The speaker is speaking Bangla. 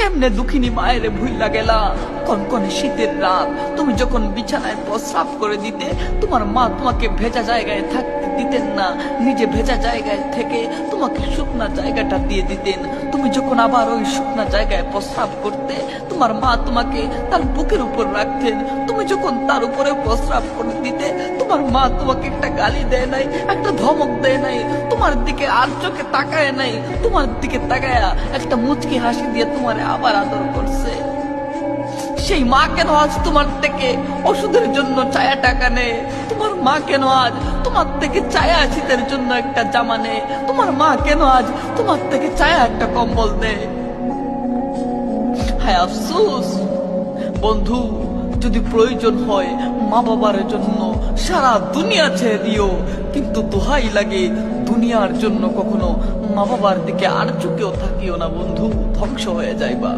কেমনে দুঃখিনী মায়ের ভুইলা গেলা? কনকনে শীতের রাত, তুমি যখন বিছানায় প্রস্রাব করে দিতে, তোমার মা তোমাকে ভেজা জায়গায় থাকতে দিতেন না। নিজে ভেজা জায়গায় থেকে তোমাকে শুকনা জায়গাটা দিয়ে দিতেন। তুমি যখন আবার ওই শুকনা জায়গায় প্রস্রাব করতে, তোমার মা তোমাকে তার বুকের উপর রাখতেন। যখন তার উপরে প্রস্রাব করে দিতে, তোমার মা তোমাকে একটা গালি দেয় নাই, একটা ধমক দেয় নাই, তোমার দিকে আর চোখে তাকায় নাই, তোমার দিকে তাকায়া একটা মুচকি হাসি দিয়ে তোমার আবার আদর করছে। সেই মা কেন আজ তোমার থেকে ওষুধের জন্য চায়া টাকা নেয়? তোমার মা কেন আজ তোমার থেকে চায়া শীতের জন্য একটা জামা নেয়? তোমার মা কেন আজ তোমার থেকে চায়া একটা কম্বল দেয়? হায় আফসোস! বন্ধু যদি প্রয়োজন হয় মা বাবার জন্য, সারা দুনিয়া ছেড়ে দিও। কিন্তু দোহাই লাগে, দুনিয়ার জন্য কখনো মা বাবার দিকে আর চুকেও থাকিও না বন্ধু, ধ্বংস হয়ে যাইবা।